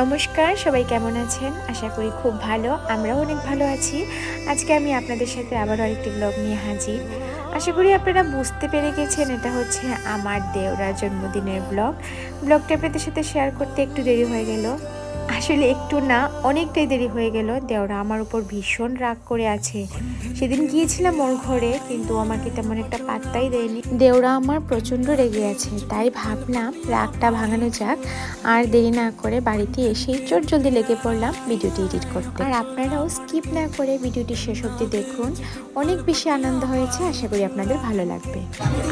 নমস্কার, সবাই কেমন আছেন? আশা করি খুব ভালো, আমরাও অনেক ভালো আছি। আজকে আমি আপনাদের সাথে আবারও আরেকটি ব্লগ নিয়ে হাজির। আশা করি আপনারা বুঝতে পেরে গেছেন, এটা হচ্ছে আমার দেওরা জন্মদিনের ব্লগ ব্লগটা আপনাদের সাথে শেয়ার করতে একটু দেরি হয়ে গেল। আসলে একটু না অনেকটাই দেরি হয়ে গেল। দেওরা আমার উপর ভীষণ রাগ করে আছে। সেদিন গিয়েছিলাম ওর ঘরে কিন্তু আমাকে তেমন একটা পাত্তাই দেয়নি। দেওরা আমার প্রচণ্ড রেগে আছে তাই ভাবলাম রাগটা ভাঙানো যাক আর দেরি না করে বাড়িতে এসেই চোর জলদি লেগে পড়লাম ভিডিওটি এডিট করতে। আর আপনারাও স্কিপ না করে ভিডিওটি শেষ অবধি দেখুন। অনেক বেশি আনন্দ হয়েছে আশা করি আপনাদের ভালো লাগবে।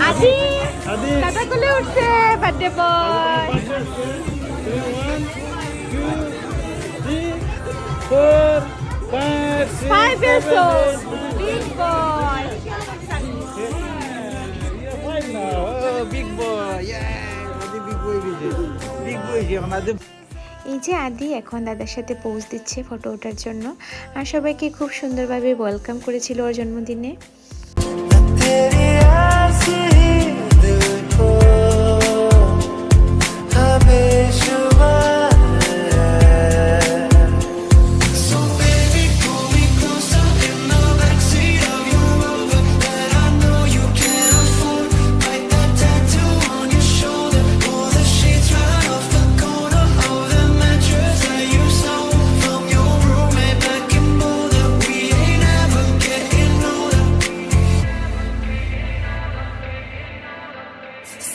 আদি! আদি! দাদা কোলে উঠছে birthday boy four, five, six, seven, old eight. Big boy You're five now. Oh, big boy. Yeah. Adi big boy হয়েছে। Big boy হয়েছে এখন। এই যে আদি এখন দাদার সাথে পৌঁছ দিচ্ছে ফটো ওঠার জন্য আর সবাইকে খুব সুন্দরভাবে ওয়েলকাম করেছিল ওর জন্মদিনে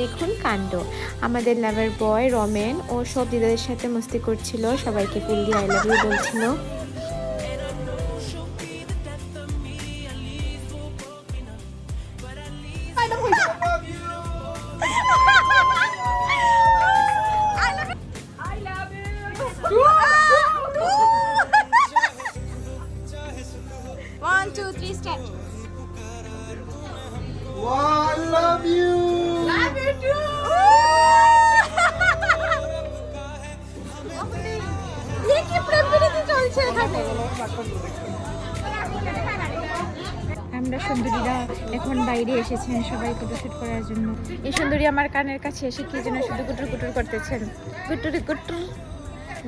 দেখুন কাণ্ড। আমাদের লাভার বয় রমেন ও সব দিদাদের সাথে মস্তি করছিল, সবাইকে ফুল দিয়ে আই লাভ ইউ বলছিল। এখন বাইরে এসেছেন সবাই ফটোশুট করার জন্য। এই সুন্দরী আমার কানের কাছে এসে কি যেন শুধু গুটুর গুটুর করতেছেন। গুটুরি গুটুর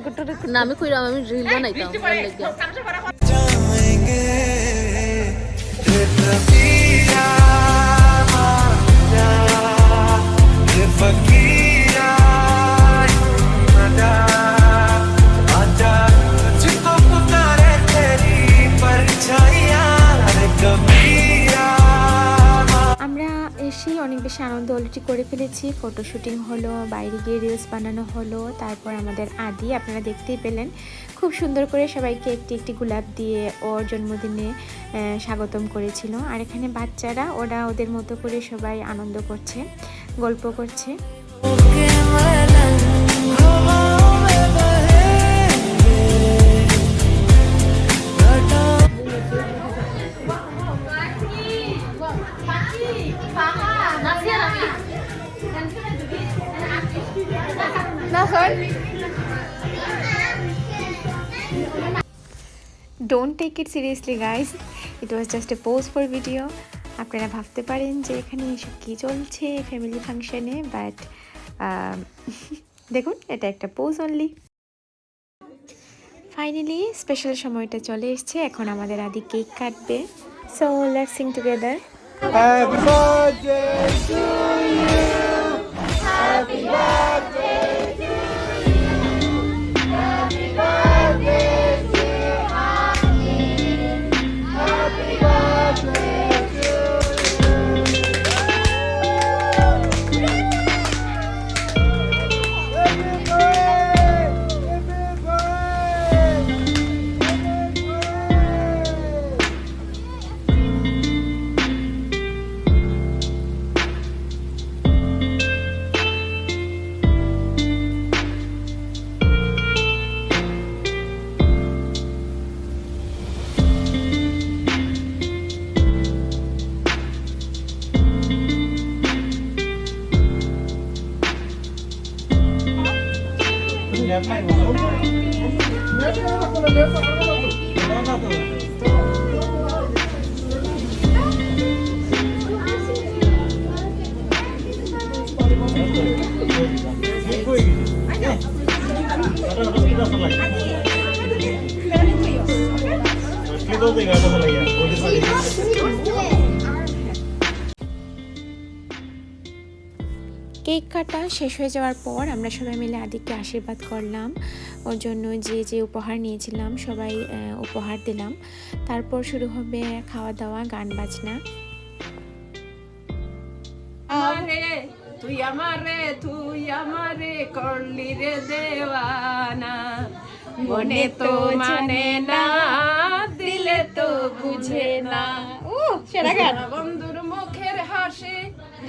গুটুরি না আমি কইরাম আমি রিল বানাইতাম ফটোশুটিং ফটো শুটিং হলো, বাইরে গিয়ে রিলস বানানো হলো, তারপর আমাদের আদি, আপনারা দেখতেই পেলেন। খুব সুন্দর করে সবাইকে একটি একটি গোলাপ দিয়ে ওর জন্মদিনে স্বাগতম করেছিল। আর এখানে বাচ্চারা, ওরা ওদের মতো করে সবাই আনন্দ করছে, গল্প করছে। Take it seriously guys it was just a pose for video আপনারা ভাবতে পারেন যে এখানে এসব কী চলছে ফ্যামিলি ফাংশনে বাট দেখুন, এটা একটা পোজ অনলি ফাইনালি স্পেশাল সময়টা চলে এসছে। এখন আমাদের আদি কেক কাটবে। So let's sing together Happy birthday to you. Happy birthday. শেষ হয়ে যাওয়ার পর আমরা সবাই মিলে আদিককে আশীর্বাদ করলাম। ওর জন্য যে যে উপহার নিয়েছিলাম সবাই উপহার দিলাম। তারপর শুরু হবে খাওয়া দাওয়া গান বাজনা তুই আমারে তুই আমারে করলি রে দেওয়ানা। মনে তো মানে না দিলে তো বুঝে না। বন্ধুর মুখের হাসি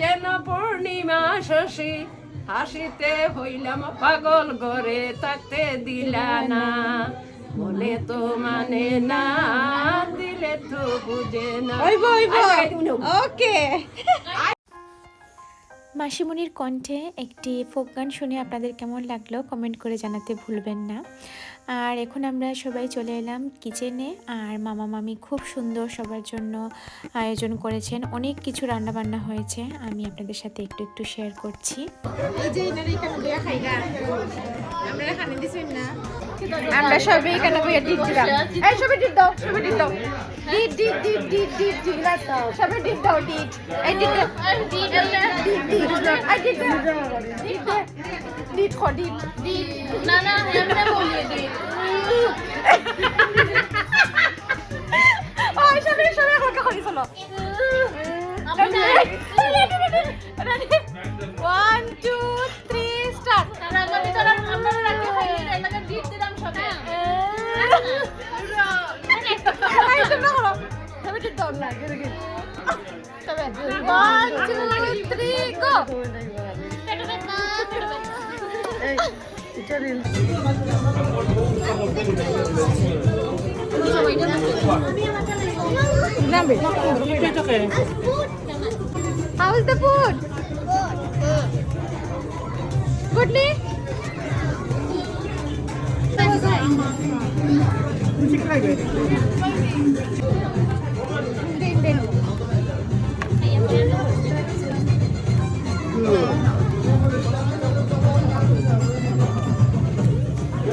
যেন পূর্ণিমা শশী। হাসিতে হইলাম পাগল গড়ে থাকতে দিলা না। মনে তো মানে না দিলে তো বুঝে না। ওকে। মাসিমণির কণ্ঠে একটি ফোক গান শুনে আপনাদের কেমন লাগল কমেন্ট করে জানাতে ভুলবেন না। আর এখন আমরা সবাই চলে এলাম কিচেনে আর মামা মামি খুব সুন্দর সবার জন্য আয়োজন করেছেন। অনেক কিছু রান্নাবান্না হয়েছে আমি আপনাদের সাথে একটু একটু শেয়ার করছি। এখানে বইয়া আমরা সবাই এখানে বইয়ে ডিট ডিট দাও ডিট দাও ডিট ডিট ডিট ডিট ডিট ডিট সবে ডিট দাও ডিট এই ডিট দাও ডিট ডিট ডিট এই ডিট দাও ডিট ডিট খো ডিট ডিট না না আমরা বলি ডিট ওই সবে সবে হলকা করি চলো ওয়ান টু থ্রি স্টার্ট সবে ডিট দাও না গেরে গেরে সবে one two three go How's the food? Goodly?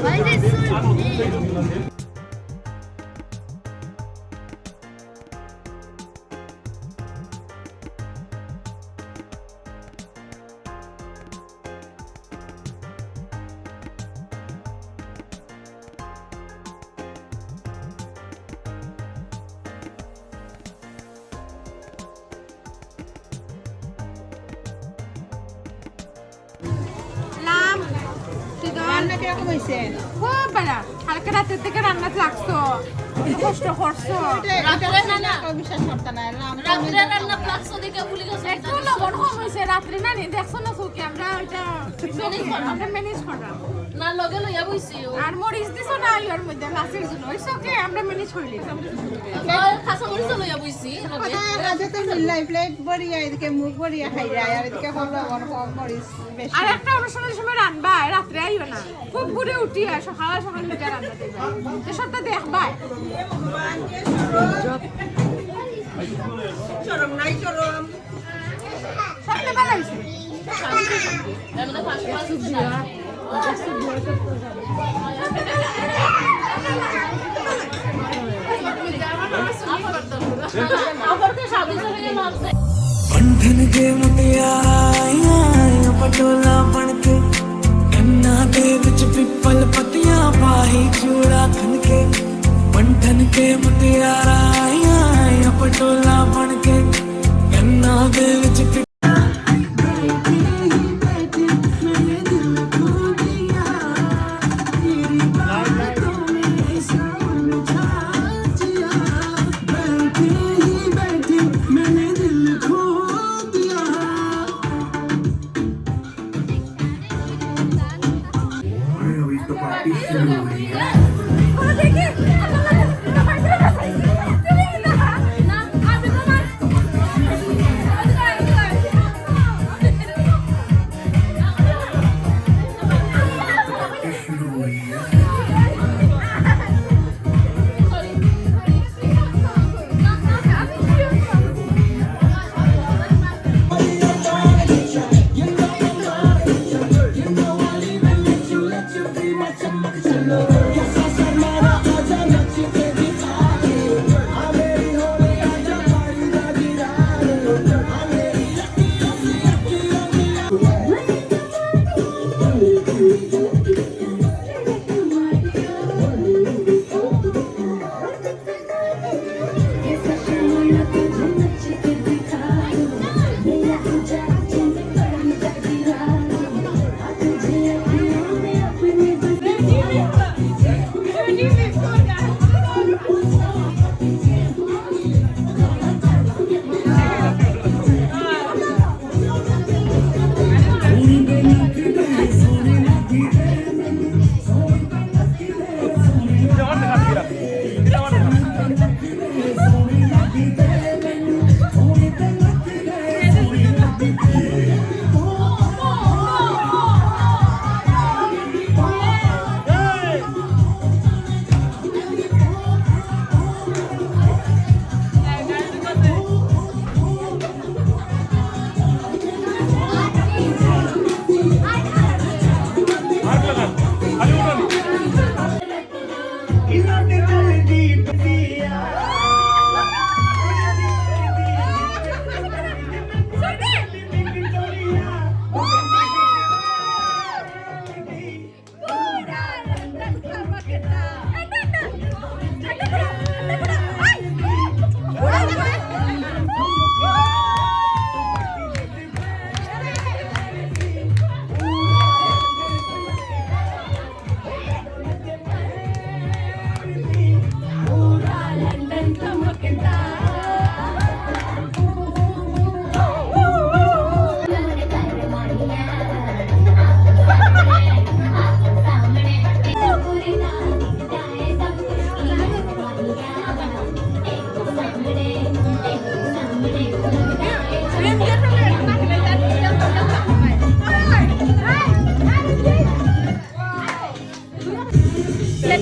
맛있어. কালকে রাতের থেকে রান্না লাগতো কষ্ট করছ। রাত্রে না দেখছ না চোখে আমরা ওইটা আমরা ম্যানেজ করলাম না লগে লইয়া বইছি আর মরিচ দিছো না ইয়ার মধ্যে লাসের জন্য। ওই ওকে আমরা ম্যানেজ করলি খাসা মরিচ লইয়া বইছি লগে রাজাতে মিল্লাই প্লেট বড়িয়া এদিকে মুখ বড়িয়া খাই আর এদিকে হলো কম মরিচ বেশি। আর একটা অনুষ্ঠানের সময় রানবা রাত্রে আইও না। খুব ঘুরে উঠি আর সকাল সকাল মিটা রান্না দেবা এসবটা দেখবা। সবটা ভালো পাঁচ बंधन के मुटिया पटोला बन के कन्ना दे विच पिपल पतिया पाही, चूड़ा खन के बंधन के मुटियाराई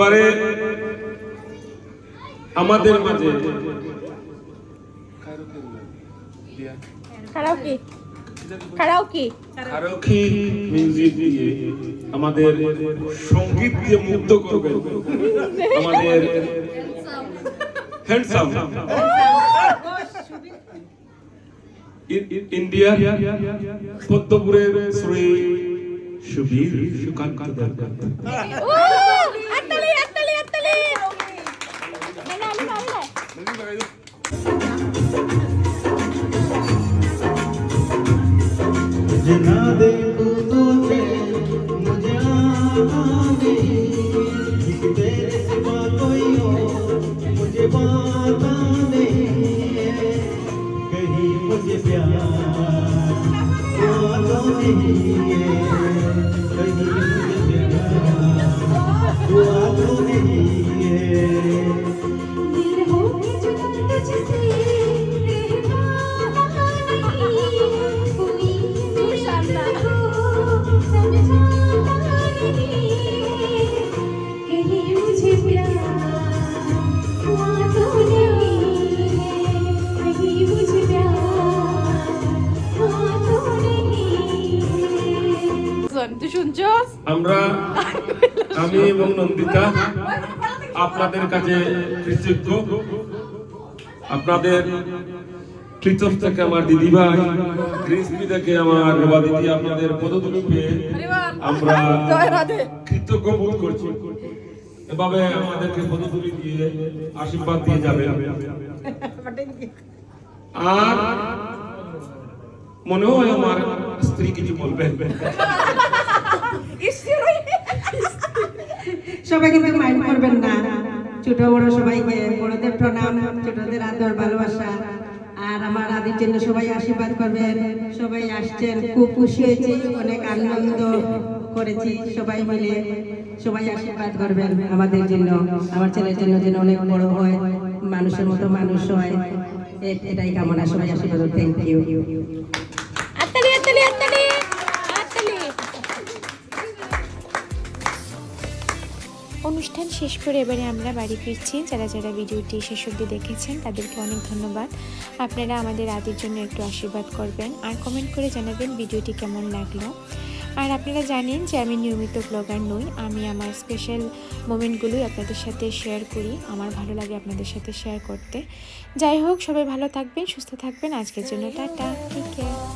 এবারে আমাদের মাঝে. মিউজিক দিয়ে আমাদের সংগীত দিয়ে মুগ্ধ করবে। আমাদের হ্যান্ডসাম ইন্ডিয়া পদ্মপুরের শ্রী সুবীর সুকান্ত দরকার मुझे ना আমরা আমি এবং নন্দিতা আপনাদের কাছে কৃতজ্ঞ। আপনাদের কৃতজ্ঞ থেকে আমার দিদিভাই ক্রিসপি থেকে আমার রেবা দিদি আপনাদের পদতুলি পেয়ে আমরা কৃতজ্ঞ বোধ করছি। এভাবে আমাদেরকে পদতুলি দিয়ে আশীর্বাদ দিয়ে যাবে। আর মনে হয় আমার স্ত্রী কিছু বলবেন। সবাই কিন্তু মাইন্ড করবেন না। ছোট, বড় সবাইকে, বড়দের প্রণাম, ছোটদের আদর, ভালোবাসা। আর আমার আদির জন্য সবাই আশীর্বাদ করবেন। সবাই আসছেন, খুব খুশি হয়েছি, অনেক আনন্দ করেছি সবাই মিলে। সবাই আশীর্বাদ করবেন আমাদের জন্য। আমার ছেলের জন্য যেন অনেক বড় হয়, মানুষের মতো মানুষ হয়। এটাই কামনা, সবাই আশীর্বাদ থ্যাংক ইউ অনুষ্ঠান শেষ করে এবারে আমরা বাড়ি ফিরছি। যারা যারা ভিডিওটি শেষ অবধি দেখেছেন, তাদেরকে অনেক ধন্যবাদ। আপনারা আমাদের আদির জন্য একটু আশীর্বাদ করবেন আর কমেন্ট করে জানাবেন ভিডিওটি কেমন লাগল। আর আপনারা জানেন যে আমি নিয়মিত ব্লগার নই, আমি আমার স্পেশাল মোমেন্টগুলোই আপনাদের সাথে শেয়ার করি। আমার ভালো লাগে আপনাদের সাথে শেয়ার করতে। যাই হোক, সবাই ভালো থাকবেন, সুস্থ থাকবেন। আজকের জন্য টাটা ঠিক কেয়ার